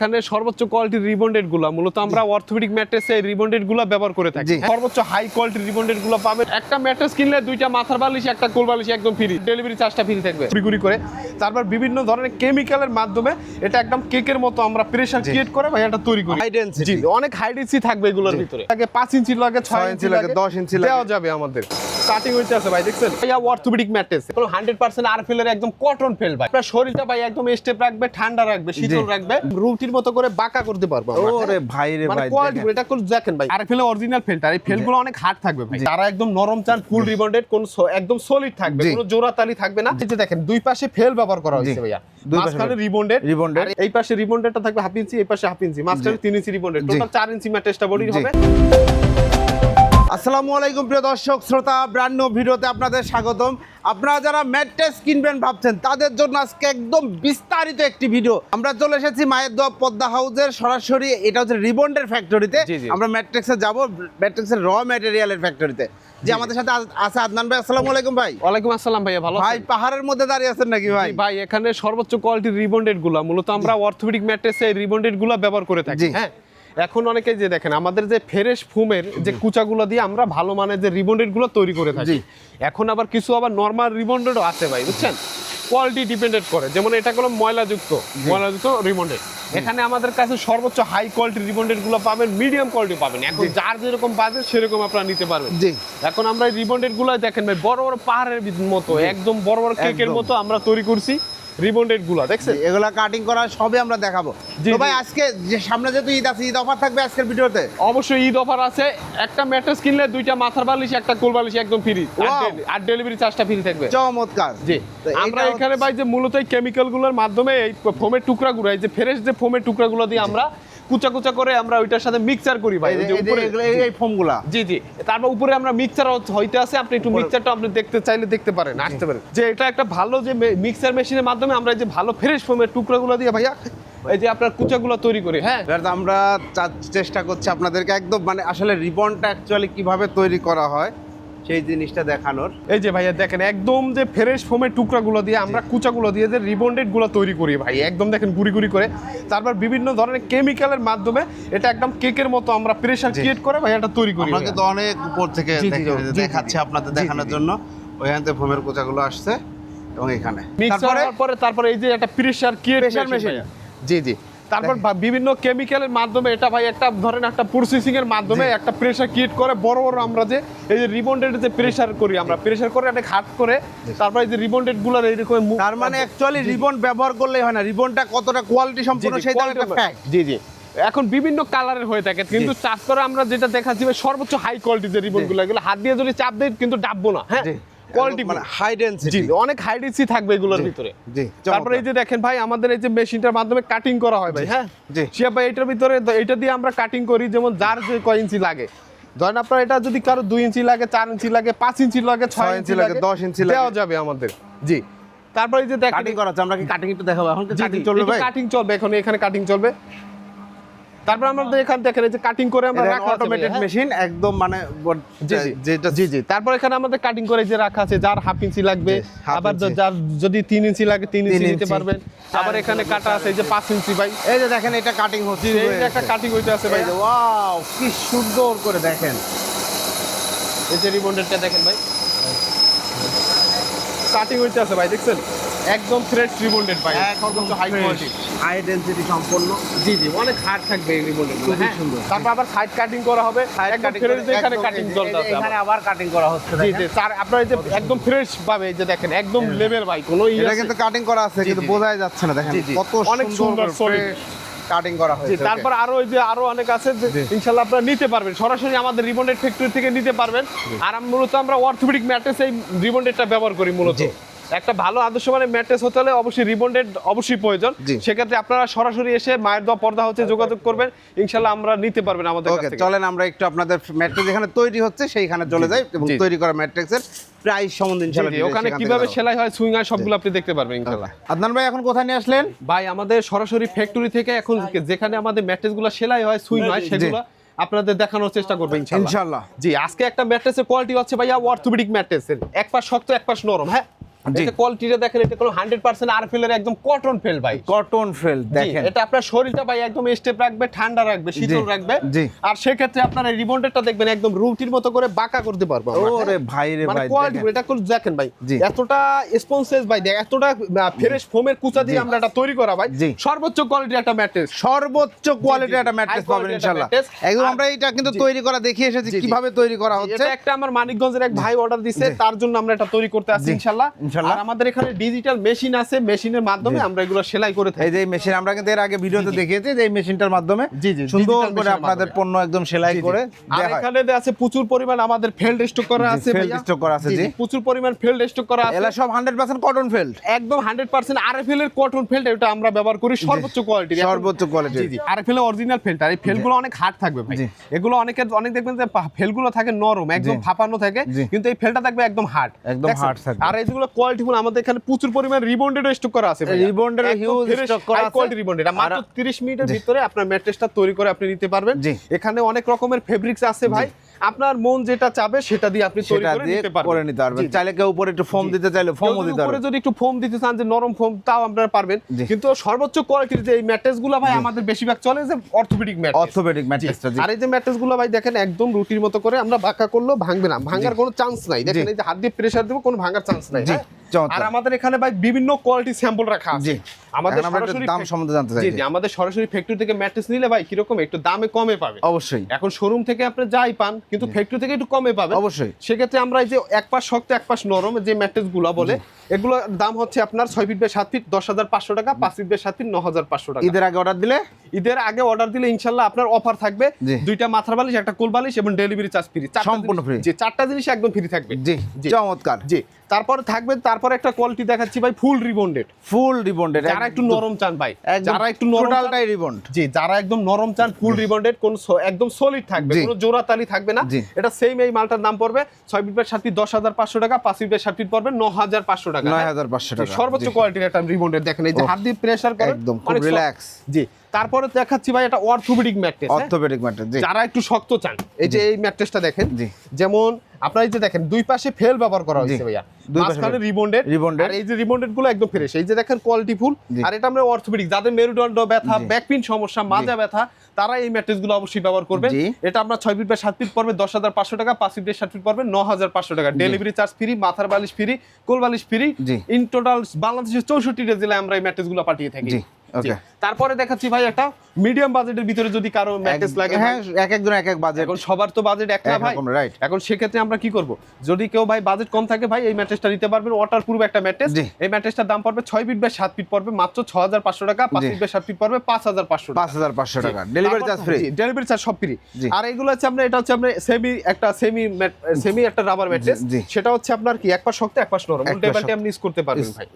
এখানে সর্বোচ্চ কোয়ালিটির রিবন্ডেডগুলো মূলত আমরা অর্থোপেডিক ম্যাট্রেসে রিবন্ডেডগুলো ব্যবহার করে থাকি। সর্বোচ্চ হাই কোয়ালিটির রিবন্ডেডগুলো পাবেন। একটা ম্যাট্রেস কিনলে দুইটা মাথার বালিশ একটা কোল বালিশ একদম ফ্রি ডেলিভারি চার্জটা ফ্রি থাকবে। গুড়ি করে। তারপর বিভিন্ন ধরনের কেমিক্যালের মাধ্যমে এটা একদম কেকের মতো আমরা প্রেসার ক্রিয়েট করে ভাই এটা তৈরি করি। Density। জি। অনেক হাই ডেন্সিটি থাকবে এগুলোর ভিতরে। লাগে 5 ইঞ্চি লাগে 6 ছয় ইঞ্চি লাগে লাগে, দশ ইঞ্চি লাগে। দেওয়া যাবে আমাদের। স্টার্টিং হইতে আছে ভাই দেখছেন? ভাইয়া অর্থোপেডিক ম্যাট্রেস কোনো 100% আরফিলের একদম কটন ফেল ভাই। আপনার শরীরটা ভাই একদম স্টেপ রাখবে ঠান্ডা রাখবে শীতল রাখবে। রাখবে রুটির মতো করে বাঁকা করতে পারব হ্যাঁ? ওরে ভাই রে মানে ভাই কোয়ালিটি এটা কোন দেখেন ভাই। আর ফেলে অরিজিনাল ফেলটা এই ফেলগুলো অনেক হার্ড থাকবে ভাই। তারা একদম নরম চান ফুল রিবন্ডেড কোন একদম সলিড থাকবে কোনো জোড়া তালি থাকবে না। এই যে দেখেন দুই পাশে ফেল ব্যবহার করা হয়েছে ভাইয়া। দুই পাশে মাঝখানে ফেল। রিবন্ডেড এই পাশে রিবন্ডেডটা থাকবে হাফ ইঞ্চি এই পাশে হাফ ইঞ্চি মাঝখানে জি। তিন ইঞ্চি রিবন্ডেড। টোটাল চার ইঞ্চি ম্যাট্রেসটা বডি হবে। আসসালামু আলাইকুম প্রিয় দর্শক শ্রোতা ব্র্যান্ড নিউ ভিডিওতে আপনাদের স্বাগতম। আপনারা যারা ম্যাট্রেস কিনবেন ভাবছেন তাদের জন্য আজকে একদম বিস্তারিত একটি ভিডিও। আমরা চলে এসেছি মায়ের দোয়া পদ্মা হাউসের সরাসরি এটা হচ্ছে রিবন্ডের ফ্যাক্টরিতে। আমরা ম্যাট্রিক্সে যাব ম্যাট্রিক্সের র ম্যাটেরিয়ালের ফ্যাক্টরিতে যে আমাদের সাথে আছে আদনান ভাই আসসালামু আলাইকুম ভাই। ওয়ালাইকুম আসসালাম ভাইয়া ভালো ভাই পাহাড়ের মধ্যে দাঁড়িয়ে আছেন নাকি ভাই? ভাই এখানে সর্বোচ্চ কোয়ালিটির রিবন্ডেডগুলো মূলত আমরা অর্থোপেডিক ম্যাট্রেসে রিবন্ডেডগুলো ব্যবহার করে থাকি হ্যাঁ? এখন অনেকে যে দেখেন আমাদের যে ফ্রেশ ফুমের যে কুচাগুলো দিয়ে আমরা ভালো মানের যে রিবন্ডেডগুলো তৈরি করে থাকি। এখন আবার কিছু আবার নর্মাল রিবন্ডেডও আছে ভাই বুঝছেন? কোয়ালিটি ডিপেন্ডেড করে। যেমন এটা কোনো ময়লাযুক্ত ময়লাযুক্ত রিবন্ডেড। এখানে আমাদের কাছে সর্বোচ্চ হাই কোয়ালিটি রিবন্ডেডগুলো পাবেন মিডিয়াম কোয়ালিটি পাবেন। এখন যার যেরকম বাজেট সেরকম আপনারা নিতে পারবেন। জি। এখন আমরা রিবন্ডেডগুলো দেখেন ভাই বড় বড় পাহাড়ের মতো একদম বড় বড় কেকের মতো আমরা তৈরি করছি। রিবন্ডেডগুলো দেখছেন? এগুলো কাটিং করা সবই আমরা দেখাবো। তো ভাই আজকে যে সামনে যেহেতু ঈদ আছে ঈদ অফার থাকবে আজকের ভিডিওতে? অবশ্যই ঈদ অফার আছে। একটা ম্যাট্রেস কিনলে দুইটা মাথার বালিশ একটা কোল বালিশ একদম ফ্রি আর ডেলিভারি চার্জটা ফ্রি থাকবে। চমৎকার। জি। আমরা এখানে ভাই যে মূলত এই কেমিক্যালগুলোর মাধ্যমে এই ফোমের টুকরা গুলো এই যে ফ্রেশ যে ফোমের টুকরা গুলো দিয়ে আমরা কুচা কুচা করে আমরা ওইটার সাথে মিক্সার করি ভাই যে- উপরে এই- ফোমগুলা। জি জি। তারপর উপরে আমরা মিক্সার হইতে আছে আপনি একটু মিক্সচারটা আপনি দেখতে চাইলে দেখতে পারেন আসতে পারেন। যে এটা একটা ভালো যে মিক্সার মেশিনের মাধ্যমে আমরা এই যে ভালো ফ্রেশ ফোমের টুকরাগুলো দিয়ে ভাইয়া এই যে আপনার কুচাগুলো তৈরি করি হ্যাঁ? আমরা চেষ্টা করছি আপনাদেরকে একদম মানে আসলে রিবনটা অ্যাকচুয়ালি কীভাবে তৈরি করা হয় সেই জিনিসটা দেখানোর এই যে ভাইয়া দেখেন একদম যে ফ্রেশ ফোমের টুকরাগুলো দিয়ে আমরা কুচাগুলো দিয়ে যে রিবন্ডেডগুলো তৈরি করি ভাই একদম দেখেন গুড়ি গুড়ি করে তারপর বিভিন্ন ধরনের কেমিক্যালের মাধ্যমে এটা একদম কেকের মতো আমরা প্রেসার জি। ক্রিয়েট করে ভাই এটা তৈরি করি ভাইয়া। কিন্তু অনেক উপর থেকে দেখাচ্ছি। আপনাদের দেখানোর। জন্য ওইখান থেকে ফোমের কোচাগুলো আসছে এবং এখানে মিক্সার তারপরে পরে তারপরে এই যে একটা প্রেসার ক্রিয়েট Pressure machine। জি জি তারপর বিভিন্ন কেমিক্যালের মাধ্যমে এটা ভাই একটা ধরেন একটা প্রসেসিং এর মাধ্যমে একটা প্রেসার ক্রিয়েট করে বড় বড় আমরা যে এই যে রিবন্ডেড যে প্রেসার করি আমরা প্রেসার করে অনেক হার্ড করে তারপর এই যে রিবন্ডেডগুলার এইরকম তার মানে অ্যাকচুয়ালি রিবন ব্যবহার করলেই হয় না রিবনটা কতটা কোয়ালিটি সেই quality একটা ফ্যাক্ট জি জি। এখন বিভিন্ন কালারের হয়ে থাকে কিন্তু চাপ করে আমরা যেটা দেখাচ্ছি ভাই সর্বোচ্চ হাই কোয়ালিটি যে রিবনগুলো এগুলো হাত দিয়ে যদি চাপ দেয় কিন্তু ডাববো না হ্যাঁ? কোয়ালিটি মানে হাই ডেনসিটি অনেক হাই ডিসি থাকবে এগুলোর ভিতরে। জি তারপরে এই যে দেখেন ভাই আমাদের এই যে মেশিনটার মাধ্যমে কাটিং করা হয় ভাই হ্যাঁ? জি। শিয়া ভাই এটার ভিতরে এটা দিয়ে আমরা কাটিং করি যেমন যার যে কয় ইঞ্চি লাগে। ধরেন আপনার এটা যদি কারও দুই ইঞ্চি লাগে চার ইঞ্চি লাগে পাঁচ ইঞ্চি লাগে ছয় ইঞ্চি লাগে দশ ইঞ্চি লাগে। দেওয়া যাবে আমাদের। জি। তারপরে এই যে কাটিং করা আছে আমরা কি কাটিং একটু দেখাবো? এখন কাটিং চলবে কাটিং চলবে এখন এখানে কাটিং চলবে। তারপর আমরা এখান দেখেন যে কাটিং করে আমরা রাখা অটোমেটেড? মেশিন একদম মানে জি জি। যেটা জি জি। তারপর এখানে আমাদের কাটিং করে যে রাখা আছে যার হাফ ইঞ্চি লাগবে আবার যার যদি তিন ইঞ্চি লাগে তিন ইঞ্চি নিতে। পারবেন। আবার এখানে কাটা আছে যে পাঁচ ইঞ্চি ভাই। এই যে দেখেন এটা কাটিং হচ্ছে। এই যে একটা কাটিং হইতে আছে ভাই যে ওয়াও কি সুন্দর করে দেখেন। এই যে রিবন্ডেডটা দেখেন ভাই। কাটিং হইতে আছে ভাই দেখছেন? একদম ফ্রেশ রিবন্ডেড ভাই। সর্বোচ্চ হাই কোয়ালিটি হাই ডেনসিটি সম্পন্ন। জি জি অনেক হার্ড থাকবে এই হ্যাঁ সুন্দর। তারপর আবার সাইড কাটিং করা হবে। একদম ফ্রেশ এখানে কাটিং চলতে আছে এখানে আবার। কাটিং করা হচ্ছে জি জি স্যার আপনার এই যে একদম ফ্রেশ পাবে এই যে দেখেন একদম লেভেল ভাই কোনো ইয়ে এটা কিন্তু কাটিং করা আছে কিন্তু বোঝাই যাচ্ছে না দেখেন। কত অনেক সুন্দর, solid। কাটিং করা হয়েছে তারপর আরও ওই যে আরও অনেক আছে যে ইনশাল্লাহ আপনারা নিতে পারবেন। সরাসরি আমাদের রিবন্ডেড ফ্যাক্টরি থেকে নিতে পারবেন। আর মূলত আমরা অর্থোপেডিক ম্যাট্রেস এই রিবন্ডেডটা ব্যবহার করি মূলত। একটা ভালো আদর্শ মানে ম্যাট্রেস হতে হলে অবশ্যই রিবন্ডেড অবশ্যই প্রয়োজন। সেক্ষেত্রে আপনারা সরাসরি এসে মায়ের দোয়া পর্দা হচ্ছে যোগাযোগ করবেন। ইনশাল্লাহ আমরা নিতে পারবেন আমাদের কাছ ওকে থেকে। চলেন আমরা একটু আপনাদের ম্যাট্রিক্স যেখানে তৈরি হচ্ছে সেইখানে চলে যাই এবং তৈরি করা ম্যাট্রিক্সের প্রাইস সম্বন্ধে ইনশাআল্লাহ ওখানে কীভাবে সেলাই হয় সুইং হয় সবগুলো আপনি দেখতে পারবেন ইনশাল্লাহ আদনান ভাই এখন কোথায় নিয়ে আসলেন? ভাই আমাদের সরাসরি ফ্যাক্টরি থেকে এখন যেখানে আমাদের ম্যাট্রেসগুলো সেলাই হয় সুইং হয় সেগুলো আপনাদের দেখানোর চেষ্টা করব ইনশাল্লাহ ইনশাআল্লাহ। জি আজকে একটা ম্যাট্রেসের কোয়ালিটি হচ্ছে ভাইয়া অর্থোপেডিক ম্যাট্রেসের এক পাশ শক্ত এক পাশ নরম হ্যাঁ? কোয়ালিটিটা দেখেন এটা কোনো হান্ড্রেড পার্সেন্ট আর ফেলের একদম কটন ফেল ভাই। কটন ফেল দেখেন। এটা আপনার শরীরটা ভাই একদম স্টেপ রাখবে ঠান্ডা রাখবে শীতল রাখবে। আর সেক্ষেত্রে আপনার এই দেখবেন একদম রুটির মতো করে বাঁকা করতে পারব? ওরে ভাই রে মানে ভাই কোয়ালিটি এটা করে দেখেন ভাই এতটা ভাই দেখ এতটা ফ্রেশ ফোমের কুচা দিয়ে আমরা এটা তৈরি করা ভাই। সর্বোচ্চ কোয়ালিটির একটা ম্যাট্রেস সর্বোচ্চ কোয়ালিটির একটা ম্যাট্রেস পাবেন ইনশাআল্লাহ একদম আমরা এটা কিন্তু তৈরি করা দেখিয়ে এসেছি। কীভাবে তৈরি করা হচ্ছে। এটা একটা আমার মানিকগঞ্জের এক ভাই অর্ডার দিছে তার জন্য আমরা এটা তৈরি করতে আসছি ইনশাআল্লাহ ইনশাআল্লাহ। আমাদের এখানে ডিজিটাল মেশিন আছে মেশিনের মাধ্যমে আমরা এগুলো সেলাই করে থাকি। এই যে মেশিন আমরা কিন্তু এর আগে ভিডিওতে। দেখিয়েছি যে এই মেশিনটার মাধ্যমে জি, জি, সুন্দর করে আপনাদের পণ্য একদম সেলাই। করে আর এখানে আছে প্রচুর পরিমাণ আমাদের ফেল্ড স্টক করা আছে stock করা আছে, জি। প্রচুর পরিমাণ ফেল্ড স্টক করা আছে। এলা সব হান্ড্রেড পার্সেন্ট কটন ফেল্ড একদম হান্ড্রেড পার্সেন্ট আরএফএল এর কটন এটা আমরা ব্যবহার করি সর্বোচ্চ কোয়ালিটির সর্বোচ্চ কোয়ালিটির। জি জি আরএফএল এর অরিজিনাল ফেল্টার এই ফেলগুলো অনেক হার্ড থাকবে ভাই। এগুলো অনেকের অনেক দেখবেন যে ফেলগুলো থাকে নরম একদম। ফাপানো থাকে কিন্তু এই ফেলটা থাকবে একদম হার্ড একদম hard থাকবে। আর এইগুলো কোয়ালিটি গুলো আমাদের এখানে প্রচুর পরিমাণ রিবন্ডেড স্টক করা আছে রিবন্ডেড হিউজ স্টক করা আছে। কোয়ালিটি রিবন্ডেড মাত্র 30 মিনিটের ভিতরে আপনার ম্যাট্রেসটা তৈরি করে আপনি নিতে পারবেন। এখানে অনেক রকমের ফেব্রিক্স আছে ভাই। আপনার মন যেটা চাবে সেটা দিয়ে আপনি তৈরি সেটা করে দিয়ে নিতে পারবেন। করে নিতে পারবেন। চাইলে কেউ উপরে একটু ফোম দিতে চাইলে ফোমও দিতে উপরে পারবেন। যদি একটু ফোম দিতে চান যে নরম ফোম তাও আপনারা পারবেন। কিন্তু সর্বোচ্চ কোয়ালিটির যে এই ম্যাট্রেসগুলো ভাই আমাদের বেশিরভাগ চলে যে অর্থোপেডিক ম্যাট্রেস অর্থোপেডিক ম্যাট্রেসটা আর এই যে ম্যাট্রেসগুলো ভাই দেখেন একদম রুটির মতো করে আমরা বাঁকা করলেও ভাঙবে না। ভাঙার কোনো চান্স নাই। দেখেন এই যে হাত দিয়ে প্রেসার দেবো কোনো ভাঙার চান্স নাই হ্যাঁ? আর আমাদের এখানে ভাই বিভিন্ন কোয়ালিটি স্যাম্পল রাখা আছে। আমাদের সরাসরি দাম সম্বন্ধে জানতে চাই জি জি আমাদের সরাসরি ফ্যাক্টরি থেকে ম্যাট্রেস নিলে ভাই কীরকম? একটু দামে কমে পাবে। অবশ্যই। এখন শোরুম থেকে আপনি যাই পান কিন্তু ফ্যাক্টরি থেকে একটু কমে পাবে। অবশ্যই। সেক্ষেত্রে আমরা এই যে এক পাশ শক্ত এক পাশ নরম যে ম্যাট্রেসগুলো বলে এগুলোর দাম হচ্ছে আপনার ছয় ফিট বাই সাত ফিট দশ হাজার পাঁচশো টাকা পাঁচ ফিট বাই সাত ফিট ন হাজার পাঁচশো টাকা। ঈদের আগে অর্ডার দিলে? ঈদের আগে অর্ডার দিলে ইনশাল্লাহ আপনার অফার থাকবে। দুইটা মাথার বালিশ একটা কোল বালিশ এবং ডেলিভারি চার্জ ফ্রি সম্পূর্ণ free। জি চারটা জিনিস একদম ফ্রি থাকবে। জি। চমৎকার। জি তারপরে থাকবে তারপরে একটা কোয়ালিটি দেখাচ্ছি ভাই ফুল রিবন্ডেড ফুল রিবন্ডেড যারা একটু নরম চান ভাই যারা একটু টোটালটাই রিবন্ড জি যারা একদম নরম চান ফুল রিবন্ডেড কোন একদম সলিড থাকবে কোনো জোড়া তালি থাকবে না। এটা সেম এই মালটার দাম পড়বে ছয় ফিট বাই সাত ফিট দশ হাজার পাঁচশো টাকা পাঁচ ফিট বাই সাত ফিট পড়বে ন হাজার পাঁচশো টাকা নয় হ্যাঁ? হাজার পাঁচশো জি, টাকা। সর্বোচ্চ। কোয়ালিটির একটা রিবন্ডেড দেখেন এই যে হাত দিয়ে প্রেসার করে একদম খুব রিল্যাক্স জি তারপরে দেখাচ্ছি ভাই এটা অর্থোপেডিক ম্যাট্রেস অর্থোপেডিক ম্যাট্রেস জি। যারা একটু শক্ত চান এই যে এই ম্যাট্রেসটা দেখেন জি। যেমন আপনার এই যে দেখেন দুই পাশে ফেল ব্যবহার করা হয়েছে ভাইয়া। দুই পাশে মাঝখানে fail। রিবন্ডেড আর এই যে রিবন্ডেডগুলো একদম ফ্রেশ এই যে দেখেন কোয়ালিটি ফুল আর এটা আমরা অর্থোপেডিক যাদের মেরুদণ্ড ব্যথা জি। ব্যাকপিন সমস্যা মাজা ব্যথা তারা এই ম্যাট্রেসগুলো অবশ্যই ব্যবহার করবেন। এটা আমরা ছয় ফিট বাই সাত ফিট পড়বে দশ হাজার পাঁচশো টাকা পাঁচ ফিট বাই সাত ফিট পড়বে ন হাজার পাঁচশো টাকা। ডেলিভারি চার্জ ফ্রি মাথার বালিশ ফ্রি কোল বালিশ ফ্রি। ইন টোটাল বাংলাদেশের চৌষট্টিটা জেলায় আমরা এই ম্যাট্রেসগুলো পাঠিয়ে থাকি। তারপরে দেখাচ্ছি ভাই একটা মিডিয়াম বাজেটের ভিতরে যদি কারও ম্যাট্রেস লাগে হ্যাঁ এক একজন এক এক বাজেট এখন সবার তো বাজেট এক না ভাই right। এখন সেক্ষেত্রে আমরা কি করব? যদি কেউ ভাই বাজেট কম থাকে ভাই এই ম্যাট্রেসটা নিতে পারবেন ওয়াটার প্রুফ একটা ম্যাট্রেস এই ম্যাট্রেসটার দাম পড়বে ছয় ফিট বাই সাত ফিট পড়বে মাত্র ছ হাজার পাঁচশো টাকা। পাঁচ ফিট বাই সাত ফিট পড়বে পাঁচ হাজার পাঁচশো পাঁচ হাজার পাঁচশো টাকা। Delivery charge free delivery charge সব ফ্রি আর এগুলো হচ্ছে আপনার এটা হচ্ছে আপনার সেমি একটা সেমি সেমি একটা রাবার ম্যাট্রেস সেটা হচ্ছে আপনার কি এক পাশ শক্ত এক পাশ নরম। উল্টে পাল্টে আপনি ইউজ করতে পারবেন ভাই।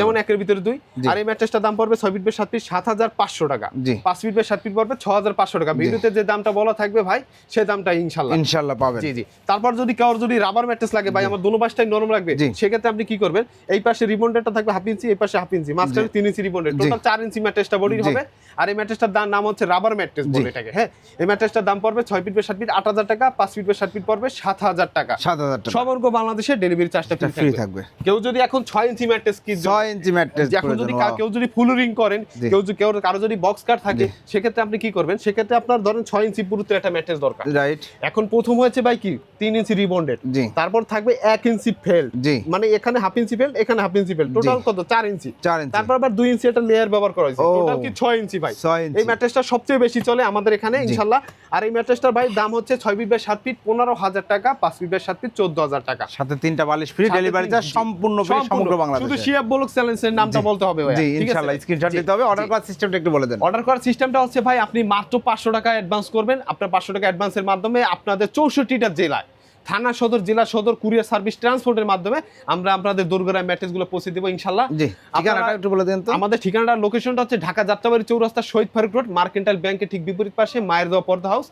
যেমন একের ভিতরে দুই। আর এই ম্যাট্রেসটার দাম পড়বে ছয় ফিট বাই সাত ফিট সাত হাজার হাজার পাঁচশো টাকা। পাঁচ ফিট বাই সাত ফিট পড়বে ছ হাজার পাঁচশো টাকা। ভিডিওতে যে দামটা বলা থাকবে ভাই সেই দামটা ইনশাল্লাহ। ইনশাল্লাহ পাবেন। জি জি। তারপর যদি কারোর যদি রাবার ম্যাট্রেস লাগে ভাই আমার দোনো পাশটাই নরম লাগবে। সেক্ষেত্রে আপনি কি করবেন? এই পাশে রিবন্ডেডটা থাকবে হাফ ইঞ্চি এই পাশে হাফ ইঞ্চি মাঝখানে তিন ইঞ্চি রিবন্ডেড টোটাল চার ইঞ্চি ম্যাট্রেসটা বডির হবে। আর এই ম্যাট্রেসটার দাম নাম হচ্ছে রাবার ম্যাট্রেস বলে এটাকে হ্যাঁ? এই ম্যাট্রেসটার দাম পড়বে ছয় ফিট বাই সাত ফিট আট হাজার টাকা। পাঁচ ফিট বাই সাত ফিট পড়বে সাত হাজার টাকা। সাত হাজার টাকা। সমগ্র বাংলাদেশে ডেলিভারি চার্জটা ফ্রি থাকবে। কেউ যদি এখন ছয় ইঞ্চি ম্যাট্রেস কি ছয় ইঞ্চি ম্যাট্রেস এখন যদি কেউ যদি ফুল রিং করেন কেউ যদি কেউ কারও যদি বক্স কাট থাকে সেক্ষেত্রে আপনি কি করবেন? সেক্ষেত্রে আপনার ধরেন ছয় ইঞ্চি পুরুত্বের একটা ম্যাট্রেস দরকার। রাইট এখন প্রথম হয়েছে ভাই কি? তিন ইঞ্চি রিবন্ডেড। তারপর থাকবে এক ইঞ্চি ফেল মানে এখানে হাফ ইঞ্চি ফেল এখানে হাফ ইঞ্চি ফেল টোটাল কত? চার ইঞ্চি। চার ইঞ্চি। তারপর আবার দুই ইঞ্চি একটা লেয়ার ব্যবহার করা হয়েছে। টোটাল কি ছয় ইঞ্চি ভাই? এই ম্যাট্রেসটা সবচেয়ে বেশি চলে আমাদের এখানে ইনশাল্লাহ। আর এই ম্যাট্রেসটার ভাই দাম হচ্ছে ছয় ফিট বাই সাত ফিট পনেরো হাজার টাকা পাঁচ ফিট বাই সাত ফিট চোদ্দ হাজার টাকা। সাথে তিনটা বালিশ ফ্রি ডেলিভারি চার্জ সম্পূর্ণ ফ্রি। সমগ্র শুধু বাংলাদেশে। শিয়াব বলক চ্যালেঞ্জের নামটা বলতে হবে ভাইয়া, ঠিক আছে? ইনশাআল্লাহ স্ক্রিনশট দিতে হবে অর্ডার সিস্টেমটা একটু বলে দেন। অর্ডার করার সিস্টেমটা হচ্ছে, ভাই, আপনি মাত্র পাঁচশো টাকা অ্যাডভান্স করবেন। আপনার পাঁচশো টাকা অ্যাডভান্সের মাধ্যমে আপনাদের চৌষট্টিটা জেলায় থানা সদর জেলা সদর কুরিয়ার সার্ভিস ট্রান্সপোর্টের মাধ্যমে আমরা আপনাদের দোরগোড়ায় ম্যাট্রেসগুলো পৌঁছে দেবো ইনশাল্লাহ। জি ঠিকানাটা একটু বলে দেন তো। আমাদের ঠিকানাটা লোকেশনটা হচ্ছে ঢাকা যাত্রাবাড়ি চৌরাস্তা শহীদ ফারুক রোড মার্কেন্টাল ব্যাংকের ঠিক বিপরীত পাশে মায়ের দেওয়া পর্দা হাউস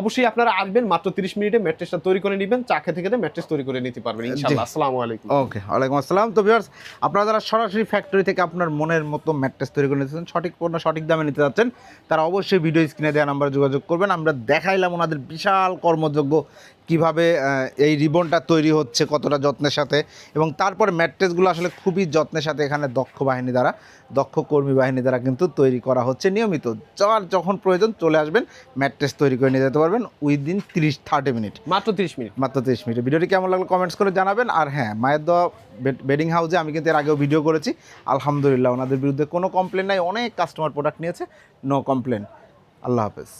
অবশ্যই আপনারা আসবেন মাত্র 30 মিনিটে ম্যাট্রেসটা তৈরি করে নেবেন চা খেতে খেতে ম্যাট্রেস তৈরি করে নিতে পারবেন ইনশাআল্লাহ আসসালামু আলাইকুম। ওকে ওয়ালাইকুম আসসালাম। তো ভিউয়ার্স আপনারা যারা সরাসরি ফ্যাক্টরি থেকে আপনার মনের মতো ম্যাট্রেস তৈরি করে নিতেছেন সঠিক পণ্য সঠিক দামে নিতে যাচ্ছেন তারা অবশ্যই ভিডিও স্ক্রিনে দেওয়া নাম্বারে যোগাযোগ করবেন। আমরা দেখাইলাম ওনাদের বিশাল কর্মযোগ্য কীভাবে এই রিবনটা তৈরি হচ্ছে কতটা যত্নের সাথে এবং তারপর ম্যাট্রেসগুলো আসলে খুবই যত্নের সাথে এখানে দক্ষ বাহিনী দ্বারা দক্ষ কর্মী বাহিনী দ্বারা কিন্তু তৈরি করা হচ্ছে নিয়মিত। যার যখন প্রয়োজন চলে আসবেন ম্যাট্রেস তৈরি করে নিয়ে যেতে পারবেন উইদিন তিরিশ থার্টি মিনিট। মাত্র তিরিশ মিনিট। মাত্র তিরিশ মিনিট। ভিডিওটি কেমন লাগল কমেন্টস করে জানাবেন। আর হ্যাঁ মায়ের দেওয়া বেডিং হাউসে আমি কিন্তু এর আগেও ভিডিও করেছি। আলহামদুলিল্লাহ ওনাদের বিরুদ্ধে কোনো কমপ্লেন নাই অনেক কাস্টমার প্রোডাক্ট নিয়েছে নো কমপ্লেন আল্লাহ হাফেজ।